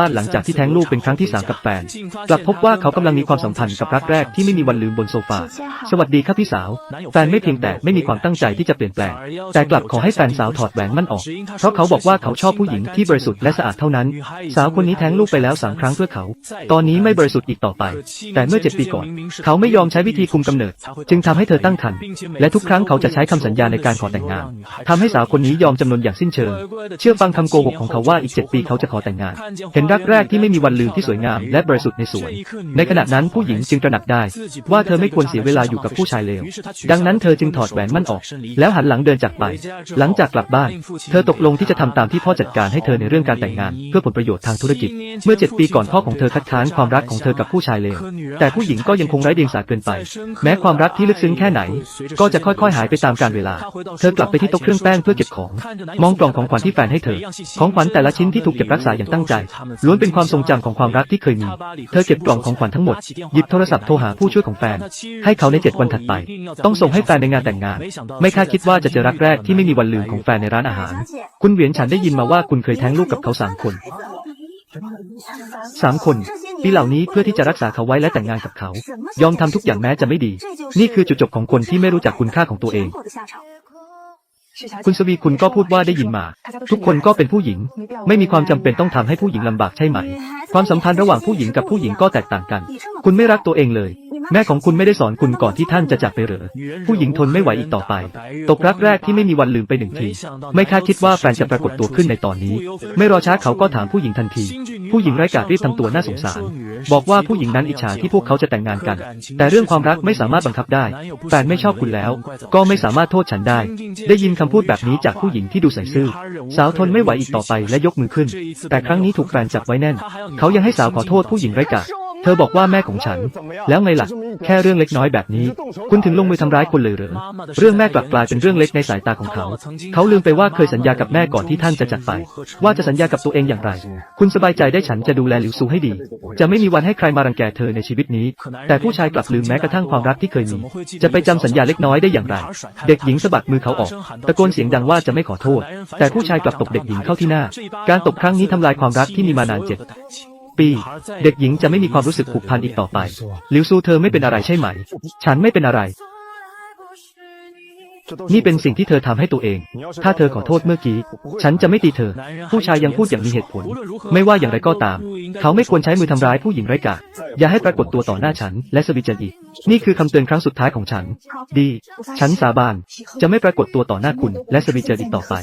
บ้านหลังจากที่แท้งลูกเป็นครั้งที่สามกับแฟนกลับพบว่าเขากำลังมีความสัมพันธ์กับรักแรกที่ไม่มีวันลืมบนโซฟา สวัสดีครับพี่สาว แฟนไม่เพียงแต่ไม่มีความตั้งใจที่จะเปลี่ยนแปลง แต่กลับขอให้แฟนสาวถอดแหวนมั่นออก เพราะเขาบอกว่าเขาชอบผู้หญิงที่บริสุทธิ์และสะอาดเท่านั้น สาวคนนี้แท้งลูกไปแล้วสามครั้งเพื่อเขา ตอนนี้ไม่บริสุทธิ์อีกต่อไป แต่เมื่อเจ็ดปีก่อน เขาไม่ยอมใช้วิธีคุมกำเนิด จึงทำให้เธอตั้งครรภ์ และทุกครั้งเขาจะใช้คำสัญญาในการขอแต่งงานทำให้สาวคนนี้ยอมจำนนอย่างสิ้นเชิง เชื่อฟังคำโกหกของเขาว่าอีกเจ็ดปีเขาจะขอแต่งงาน เห็นรักแรกที่ไม่มีวันลืมที่สวยงามและบริสุทธิ์ในสวน ในขณะนั้นผู้หญิงจึงตระหนักได้ ว่าเธอไม่ควรเสียเวลาอยู่กับผู้ชายเลว ดังนั้นเธอจึงถอดแหวนมั่นออก แล้วหันหลังเดินจากไป หลังจากกลับบ้าน เธอตกลงที่จะทำตามที่พ่อจัดการให้เธอในเรื่องการแต่งงาน เพื่อผลประโยชน์ทางธุรกิจ เมื่อเจ็ดปีก่อนพ่อของเธอคัดค้านความรักของเธอกับผู้ชายเลว แต่ผู้หญิงก็ยังคงไร้เดียงสาเกินไป แม้ความรักที่ลึกซึ้งแค่ไหน ก็จะค่อยๆหายไปตามกาลเวลา เธอกลับไปที่โต๊ะเครื่องแป้งเพื่อเก็บของ มองกล่องของขวัญที่แฟนให้เธอ ของขวัญแต่ละชิ้นที่ถูกเก็บรักษาอย่างตั้งใจล้วนเป็นความทรงจำของความรักที่เคยมี เธอเก็บกล่องของขวัญทั้งหมด หยิบโทรศัพท์โทรหาผู้ช่วยของแฟน ให้เขาในเจ็ดวันถัดไป ต้องส่งให้แฟนในงานแต่งงาน ไม่คาดคิดว่าจะเจอรักแรกที่ไม่มีวันลืมของแฟนในร้านอาหาร คุณเหวียนฉันได้ยินมาว่าคุณเคยแท้งลูกกับเขาสามคนสามคน ปีเหล่านี้เพื่อที่จะรักษาเขาไว้และแต่งงานกับเขา ยอมทำทุกอย่างแม้จะไม่ดี นี่คือจุดจบของคนที่ไม่รู้จักคุณค่าของตัวเอง คุณสวีคุณก็พูดว่าได้ยินมา ทุกคนก็เป็นผู้หญิง ไม่มีความจำเป็นต้องทำให้ผู้หญิงลำบากใช่ไหม ความสัมพันธ์ระหว่างผู้หญิงกับผู้หญิงก็แตกต่างกัน คุณไม่รักตัวเองเลย แม่ของคุณไม่ได้สอนคุณก่อนที่ท่านจะจากไปเหรอ ผู้หญิงทนไม่ไหวอีกต่อไป ตกรักแรกที่ไม่มีวันลืมไปหนึ่งที ไม่คาดคิดว่าแฟนจะปรากฏตัวขึ้นในตอนนี้ ไม่รอช้าเขาก็ถามผู้หญิงทันที ผู้หญิงไร้กาจรีบทำตัวน่าสงสาร บอกว่าผู้หญิงนั้นอิจฉาที่พวกเขาจะแต่งงานกัน แต่เรื่องความรักไม่สามารถบังคับได้ แฟนไม่ชอบคุณแล้ว ก็ไม่สามารถโทษฉันได้ ได้ยินคำพูดแบบนี้จากผู้หญิงที่ดูใส่ซื่อ สาวทนไม่ไหวอีกต่อไปและยกมือขึ้น แต่ครั้งนี้ถูกแฟนจับไว้แน่น เขายังให้สาวขอโทษผู้หญิงไร้กาจ เธอบอกว่าแม่ของฉัน แล้วไงล่ะ แค่เรื่องเล็กน้อยแบบนี้ คุณถึงลงมือทำร้ายคนเลยเหรอ เรื่องแม่กลับกลายเป็นเรื่องเล็กในสายตาของเขา เขาลืมไปว่าเคยสัญญากับแม่ก่อนที่ท่านจะจากไป ว่าจะสัญญากับตัวเองอย่างไร คุณสบายใจได้ฉันจะดูแลหลิวซูให้ดี จะไม่มีวันให้ใครมารังแกเธอในชีวิตนี้ แต่ผู้ชายกลับลืมแม้กระทั่งความรักที่เคยมี จะไปจำสัญญาเล็กน้อยได้อย่างไร เด็กหญิงสะบัดมือเขาออก ตะโกนเสียงดังว่าจะไม่ขอโทษ แต่ผู้ชายกลับตบเด็กหญิงเข้าที่หน้า การตบครั้งนี้ทำลายความรักที่มีมานานเจ็ด ปี เด็กหญิงจะไม่มีความรู้สึกผูกพันอีกต่อไปหลิวซูเธอไม่เป็นอะไรใช่ไหม ฉันไม่เป็นอะไร นี่เป็นสิ่งที่เธอทำให้ตัวเอง ถ้าเธอขอโทษเมื่อกี้ ฉันจะไม่ตีเธอ ผู้ชายยังพูดอย่างมีเหตุผล ไม่ว่าอย่างไรก็ตาม เขาไม่ควรใช้มือทำร้ายผู้หญิงไร้กาอย่าให้ปรากฏตัวต่อหน้าฉัน และสวิจันอีก นี่คือคำเตือนครั้งสุดท้ายของฉัน ดี ฉันสาบาน จะไม่ปรากฏตัวต่อหน้าคุณ และสวิจันอีกต่อไป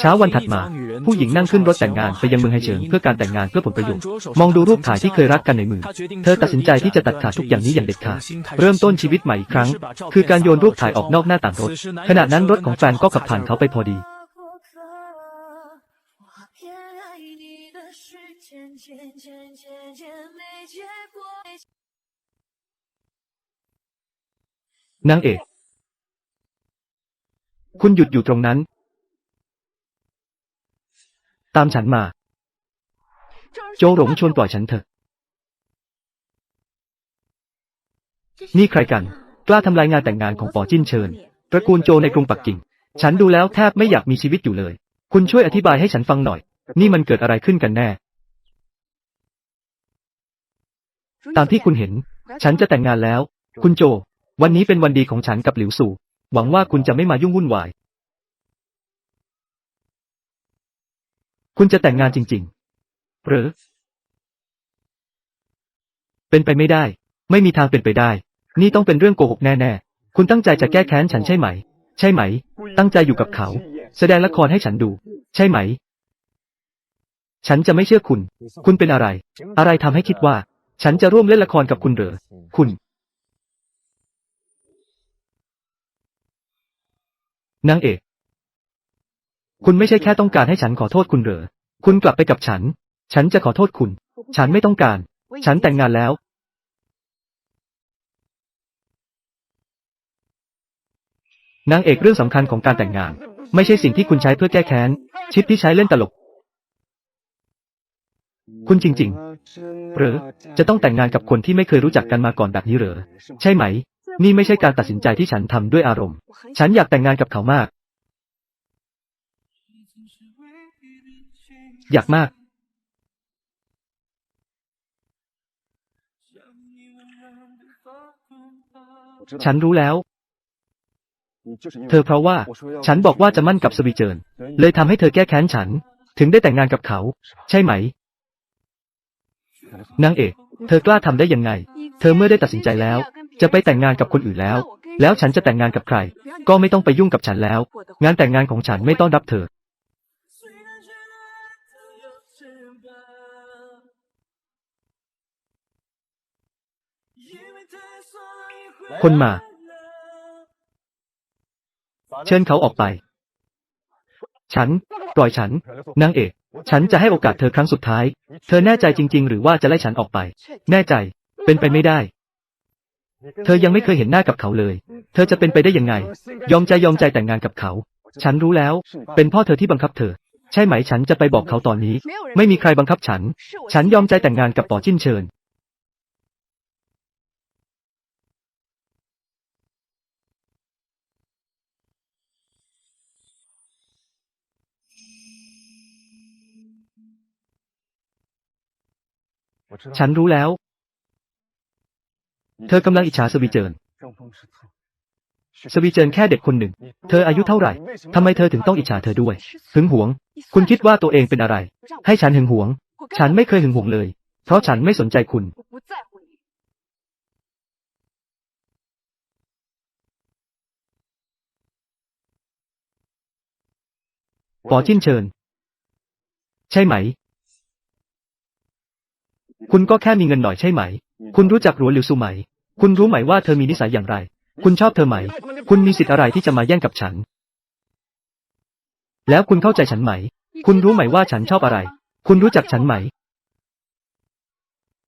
เช้าวันถัดมา ผู้หญิงนั่งขึ้นรถแต่งงานไปยังเมืองไฮเฉิงเพื่อการแต่งงานเพื่อผลประโยชน์ มองดูรูปถ่ายที่เคยรักกันในมือ เธอตัดสินใจที่จะตัดขาดทุกอย่างนี้อย่างเด็ดขาด เริ่มต้นชีวิตใหม่อีกครั้ง คือการโยนรูปถ่ายออกนอกหน้าต่างรถ ขณะนั้นรถของแฟนก็ขับผ่านเขาไปพอดี นางเอก คุณหยุดอยู่ตรงนั้น ตามฉันมา โจหลงชวนปล่อยฉันเถอะ นี่ใครกัน กล้าทำลายงานแต่งงานของปอจิ้นเชิญตระกูลโจในกรุงปักกิ่ง ฉันดูแล้วแทบไม่อยากมีชีวิตอยู่เลย คุณช่วยอธิบายให้ฉันฟังหน่อย นี่มันเกิดอะไรขึ้นกันแน่ ตามที่คุณเห็น ฉันจะแต่งงานแล้ว คุณโจ วันนี้เป็นวันดีของฉันกับหลิวสู่ หวังว่าคุณจะไม่มายุ่งวุ่นวาย คุณจะแต่งงานจริง ๆ หรือ เป็นไปไม่ได้ ไม่มีทางเป็นไปได้ นี่ต้องเป็นเรื่องโกหกแน่ๆ คุณตั้งใจจะแก้แค้นฉันใช่ไหม ใช่ไหม ตั้งใจอยู่กับเขา แสดงละครให้ฉันดู ใช่ไหม ฉันจะไม่เชื่อคุณ คุณเป็นอะไร อะไรทำให้คิดว่า ฉันจะร่วมเล่นละครกับคุณเหรอ คุณ นางเอก คุณไม่ใช่แค่ต้องการให้ฉันขอโทษคุณเหรอ คุณกลับไปกับฉัน ฉันจะขอโทษคุณ ฉันไม่ต้องการ ฉันแต่งงานแล้ว นางเอกเรื่องสำคัญของการแต่งงาน ไม่ใช่สิ่งที่คุณใช้เพื่อแก้แค้น ชิปที่ใช้เล่นตลก คุณจริง ๆ หรือจะต้องแต่งงานกับคนที่ไม่เคยรู้จักกันมาก่อนแบบนี้เหรอ ใช่ไหม นี่ไม่ใช่การตัดสินใจที่ฉันทำด้วยอารมณ์ ฉันอยากแต่งงานกับเขามาก อยากมาก ฉันรู้แล้ว เธอเพราะว่า ฉันบอกว่าจะมั่นกับสวีเจิร์นเลยทำให้เธอแก้แค้นฉัน ถึงได้แต่งงานกับเขา ใช่ไหม นางเอก เธอกล้าทำได้ยังไง เธอเมื่อได้ตัดสินใจแล้ว จะไปแต่งงานกับคนอื่นแล้ว แล้วฉันจะแต่งงานกับใคร ก็ไม่ต้องไปยุ่งกับฉันแล้ว งานแต่งงานของฉันไม่ต้อนรับเธอ คนมา เชิญเขาออกไป ฉัน ปล่อยฉัน นางเอก ฉันจะให้โอกาสเธอครั้งสุดท้าย เธอแน่ใจจริง ๆ หรือว่าจะไล่ฉันออกไป แน่ใจ เป็นไปไม่ได้ เธอยังไม่เคยเห็นหน้ากับเขาเลย เธอจะเป็นไปได้ยังไง ยอมใจยอมใจแต่งงานกับเขา ฉันรู้แล้ว เป็นพ่อเธอที่บังคับเธอใช่ไหมฉันจะไปบอกเขาตอนนี้ ไม่มีใครบังคับฉัน ฉันยอมใจแต่งงานกับป๋อจิ้นเชิญ ฉันรู้แล้ว เธอกำลังอิจฉาสวีเจิน สวีเจินแค่เด็กคนหนึ่ง เธออายุเท่าไหร่ทำไมเธอถึงต้องอิจฉาเธอด้วย หึงหวง คุณคิดว่าตัวเองเป็นอะไร ให้ฉันหึงหวง ฉันไม่เคยหึงหวงเลย เพราะฉันไม่สนใจคุณ ปอจิ้นเชิญ ใช่ไหม คุณก็แค่มีเงินหน่อยใช่ไหม คุณรู้จักหรัวหลิวซูไหม คุณรู้ไหมว่าเธอมีนิสัยอย่างไร คุณชอบเธอไหม คุณมีสิทธิ์อะไรที่จะมาแย่งกับฉัน แล้วคุณเข้าใจฉันไหม คุณรู้ไหมว่าฉันชอบอะไร คุณรู้จักฉันไหม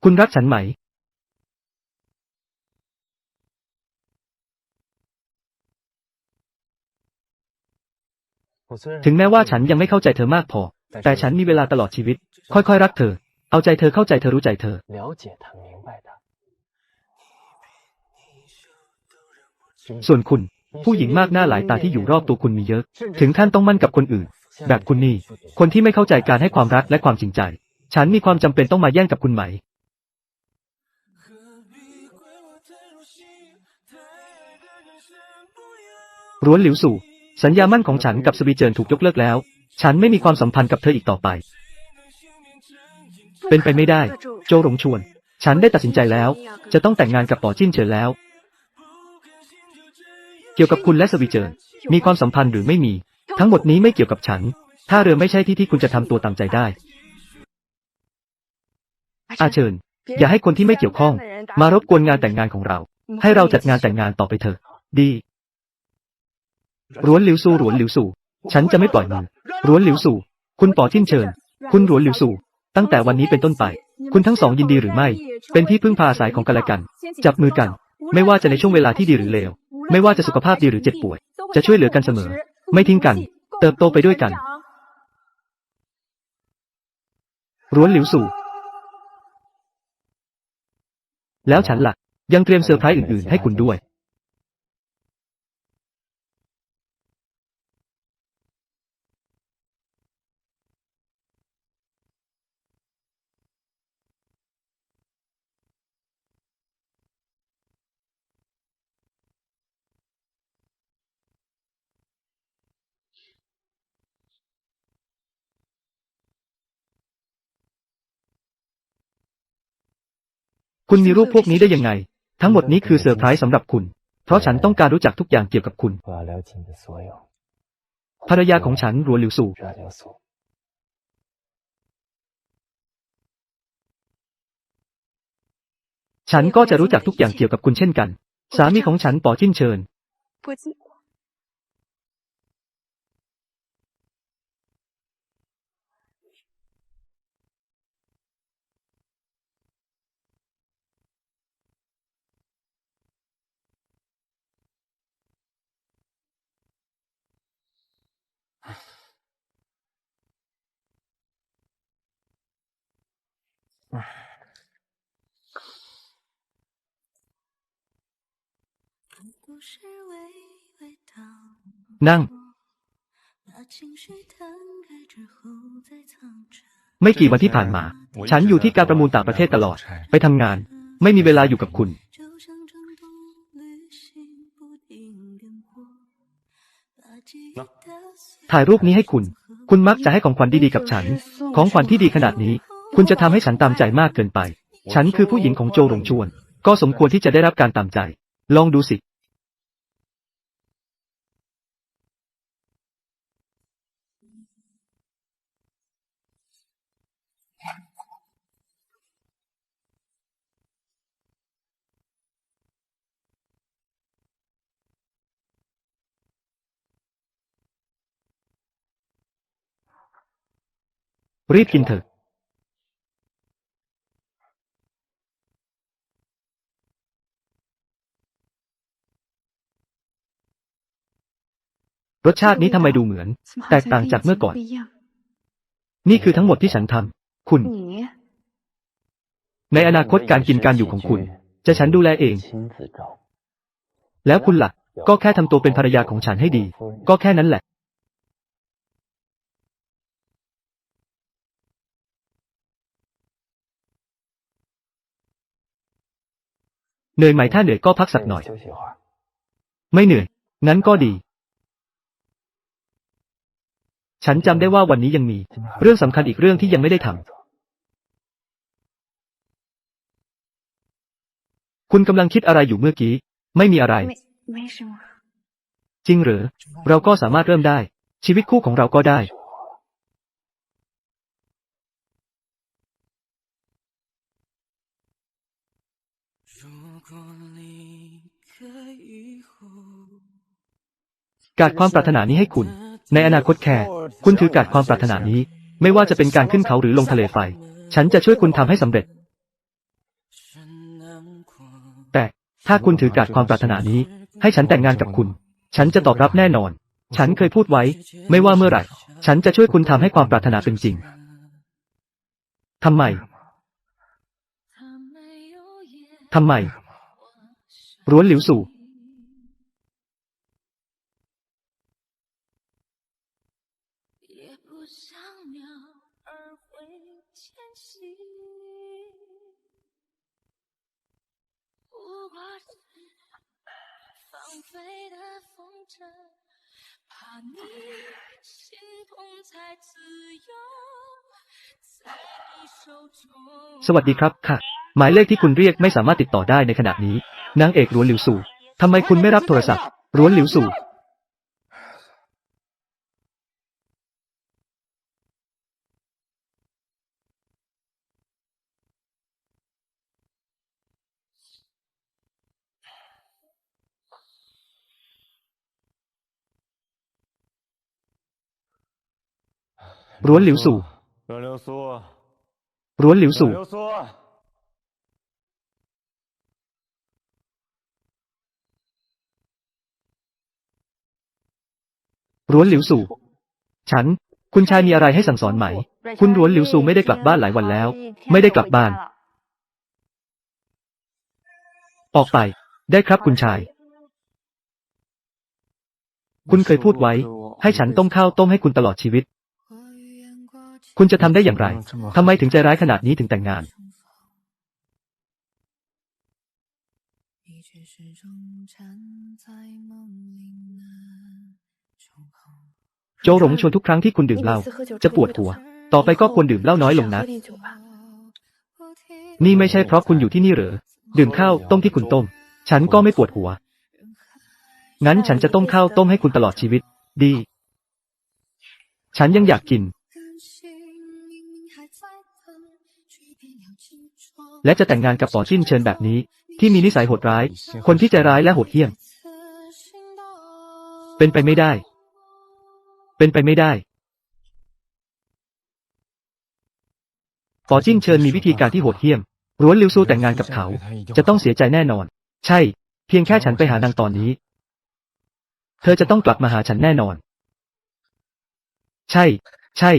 คุณรักฉันไหมถึงแม้ว่าฉันยังไม่เข้าใจเธอมากพอ แต่ฉันมีเวลาตลอดชีวิต ค่อยๆ รักเธอ เอาใจเธอเข้าใจเธอรู้ใจเธอ 了解他，明白他。 ส่วนคุณ ผู้หญิงมากหน้าหลายตาที่อยู่รอบตัวคุณมีเยอะ ถึงขั้นต้องมั่นกับคนอื่น แบบคุณนี่ คนที่ไม่เข้าใจการให้ความรักและความจริงใจ ฉันมีความจำเป็นต้องมาแย่งกับคุณไหม 何必怪我太入戏，太爱的人生不要。 ร้วนหลิวสู่ สัญญามั่นของฉันกับสวีเจินถูกยกเลิกแล้ว ฉันไม่มีความสัมพันธ์กับเธออีกต่อไป เป็นไปไม่ได้ โจหลงชวน ฉันได้ตัดสินใจแล้ว จะต้องแต่งงานกับป๋อจิ้นเฉินแล้ว เกี่ยวกับคุณและสวีเจินมีความสัมพันธ์หรือไม่มี ทั้งหมดนี้ไม่เกี่ยวกับฉัน ถ้าเรือไม่ใช่ที่ที่คุณจะทำตัวตามใจได้ อาเชิญ อย่าให้คนที่ไม่เกี่ยวข้อง มารบกวนงานแต่งงานของเรา ให้เราจัดงานแต่งงานต่อไปเถอะ ดีร้วนหลิวสู่ร้วนหลิวสู่ ฉันจะไม่ปล่อยมือร้วนหลิวสู่ คุณป๋อจิ้นเชิญ คุณร้วนหลิวสู่ ตั้งแต่วันนี้เป็นต้นไป คุณทั้งสองยินดีหรือไม่ เป็นที่พึ่งพาอาศัยของกันและกัน จับมือกัน ไม่ว่าจะในช่วงเวลาที่ดีหรือเลว ไม่ว่าจะสุขภาพดีหรือเจ็บป่วย จะช่วยเหลือกันเสมอ ไม่ทิ้งกัน เติบโตไปด้วยกันร้วนหลิวสู่ แล้วฉันล่ะ ยังเตรียมเซอร์ไพรส์อื่นๆ ให้คุณด้วย คุณมีรูปพวกนี้ได้ยังไง ทั้งหมดนี้คือเซอร์ไพรส์สำหรับคุณ เพราะฉันต้องการรู้จักทุกอย่างเกี่ยวกับคุณ ภรรยาของฉันรัวหลิวสู่ ฉันก็จะรู้จักทุกอย่างเกี่ยวกับคุณเช่นกัน สามีของฉันป๋อจิ้นเชิญ นั่ง ไม่กี่วันที่ผ่านมา ฉันอยู่ที่การประมูลต่างประเทศตลอด ไปทำงาน ไม่มีเวลาอยู่กับคุณ ถ่ายรูปนี้ให้คุณ คุณมักจะให้ของขวัญดีๆกับฉัน ของขวัญที่ดีขนาดนี้ คุณจะทำให้ฉันตามใจมากเกินไป ฉันคือผู้หญิงของโจหลงชวน ก็สมควรที่จะได้รับการตามใจ ลองดูสิ รีบกินเถอะ รสชาตินี้ทำไมดูเหมือน แตกต่างจากเมื่อก่อน นี่คือทั้งหมดที่ฉันทำคุณ ในอนาคตการกินการอยู่ของคุณ จะฉันดูแลเอง แล้วคุณละ่ะ ก็แค่ทำตัวเป็นภรรยาของฉันให้ดี ก็แค่นั้นแหละเหนื่อยไหมถ้าเหนื่อยก็พักสักหน่อย ไม่เหนื่อย งั้นก็ดี ฉันจำได้ว่าวันนี้ยังมี เรื่องสำคัญอีกเรื่องที่ยังไม่ได้ทำคุณกำลังคิดอะไรอยู่เมื่อกี้ ไม่มีอะไร จริงหรือ เราก็สามารถเริ่มได้ ชีวิตคู่ของเราก็ได้ การความปรารถนานี้ให้คุณ ในอนาคตแค่ คุณถือการความปรารถนานี้ ไม่ว่าจะเป็นการขึ้นเขาหรือลงทะเลไฟ ฉันจะช่วยคุณทำให้สำเร็จ แต่ถ้าคุณถือการความปรารถนานี้ ให้ฉันแต่งงานกับคุณ ฉันจะตอบรับแน่นอน ฉันเคยพูดไว้ ไม่ว่าเมื่อไหร่ ฉันจะช่วยคุณทำให้ความปรารถนาเป็นจริง ทำไม ทำไม ร้วนหลิวสู่ 会迁徙，不过是放飞的风筝，怕你心痛才自由，在你手中。 สวัสดีครับค่ะ หมายเลขที่คุณเรียกไม่สามารถติดต่อได้ในขณะนี้ นางเอกร้วนหลิวสู่ทำไมคุณไม่รับโทรศัพท์ร้วนหลิวสู่ ร้วนหลิวสู่ร้วนหลิวสู่ร้วนหลิวสู่ ฉัน คุณชายมีอะไรให้สั่งสอนไหม คุณร้วนหลิวสู่ไม่ได้กลับบ้านหลายวันแล้ว ไม่ได้กลับบ้าน ออกไป ได้ครับคุณชาย คุณเคยพูดไว้ ให้ฉันต้มข้าวต้มให้คุณตลอดชีวิต คุณจะทำได้อย่างไร ทำไมถึงใจร้ายขนาดนี้ถึงแต่งงาน โจหลงชวนทุกครั้งที่คุณดื่มเหล้าจะปวดหัว ต่อไปก็ควรดื่มเหล้าน้อยลงนะ นี่ไม่ใช่เพราะคุณอยู่ที่นี่หรือ ดื่มข้าวต้มที่คุณต้ม ฉันก็ไม่ปวดหัว งั้นฉันจะต้มข้าวต้มให้คุณตลอดชีวิต ดี ฉันยังอยากกิน และจะแต่งงานกับป๋อจิ้นเชิญแบบนี้ ที่มีนิสัยโหดร้าย คนที่ใจร้ายและโหดเหี้ยม เป็นไปไม่ได้ เป็นไปไม่ได้ป๋อจิ้นเชิญมีวิธีการที่โหดเหี้ยมร้วนลิวซูแต่งงานกับเขา จะต้องเสียใจแน่นอน ใช่ เพียงแค่ฉันไปหานางตอนนี้ เธอจะต้องกลับมาหาฉันแน่นอน ใช่ ใช่